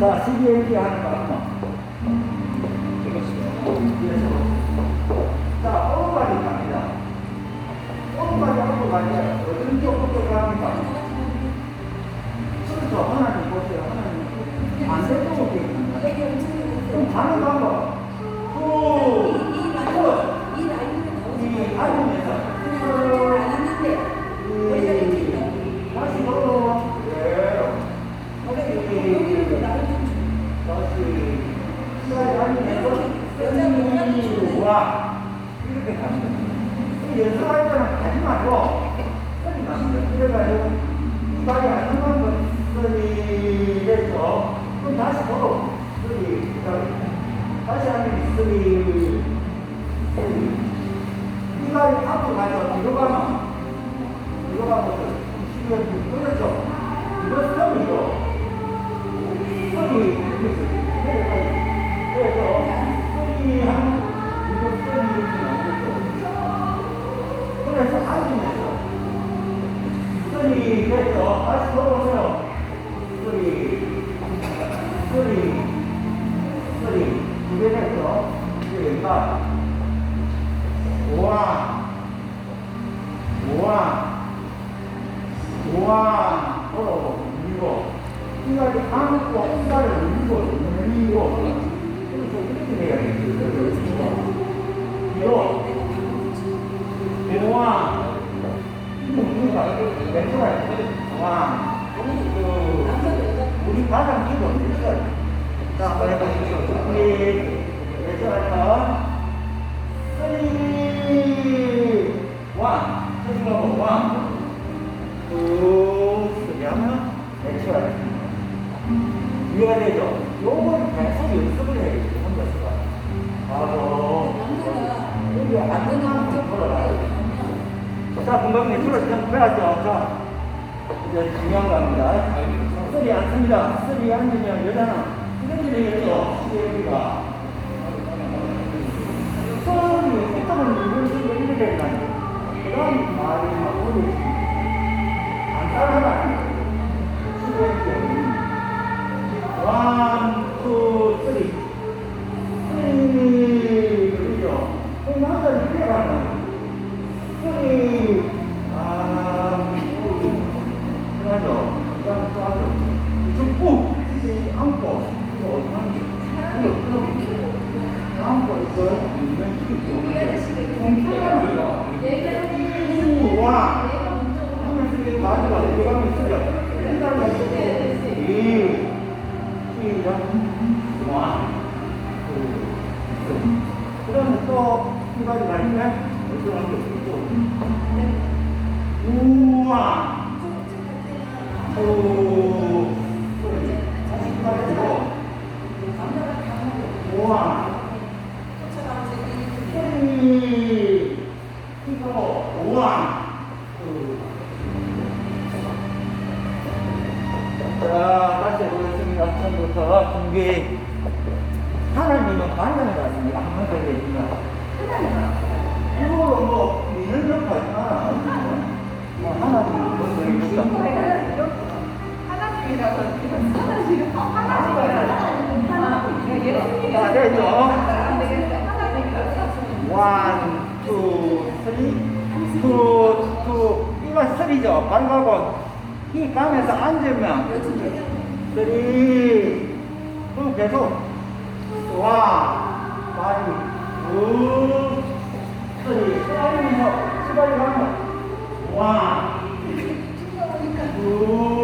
자, CBLD 하는 거 한번. 자, 오른발이 갑니다. 오른발이 하고 가냐? 왼쪽부터 갑니다. 그렇죠. 하나님 보세요. 하나님. 돼 있는 거예요. 그럼 가는 방법. 후, 후. 이 앉으면서. 이, 다시 걸어. 예. 다시. 시간이 앉으면서. 와. 이렇게 갑니다. 이 연습할 때는 가지 말고, 소리 납니다. 그래가지고, 이발이 안 나가는 건 소리 됐죠. 그럼 다시 걸어. 소리. 다시 하면 소리. 소리. 이발이 앞으로 가서 뒤로 가면, 뒤로 가면, 시간이 끊어져. 이거 소리죠. 소리. 이렇게 내려가요. 그래서, 소리 한, 소리 됐죠? 다시 걸어보세요. 소리, 소리, 소리. 두개 됐죠? 이제 왼발. 우와, 우와, 우와. 걸어, 밀고. 이발이 감고, 이발을 밀고, 밀고. 그래서 이렇게 해야 되겠죠? 밀어. 우와. 와, 그, 우리 가장 기본 있어요. 자, 해보시죠. 우리, 왼쪽부터, 쓰리, 원, 쓰리고, 원, 두, 쓰리 하면, 내쳐야 이해가 되죠? 요걸 계속 연습을 해야지, 혼자서가. 바로, 여기 앉는 만큼 걸어가요. 자, 금방에 줄을 좀 빼야죠. 자, 이제 중요한 겁니다. 쓰리 앉습니다. 쓰리 앉으면 여자는 이렇게 되겠죠. 시계가. 손이 손톱을 이렇게 된다는 그 다음 말이 막 오르지. 간단하다. 시계 원, 투, 쓰리. 쓰리. 그러죠. 그럼 항상 이렇게 그, 그러면 또, 이 가지 갈 때, 어떤 게 있고. 우와, 소리, 이거, 우와, 자, 다시 해보겠습니다. 처음부터 준비. 하나님은. 한번 더 해주면. 이거 뭐 믿는 역할 있나? 뭐 하나님 무슨 일입니까? 자, 됐죠? 원, 투, 쓰리, 투, 투, 이 거 쓰리죠? 발가고 이 감에서 앉으면 쓰리, 또 계속. 와, 많이, 우, 쓰리, 쓰리면서 시발이 가면 와, 우,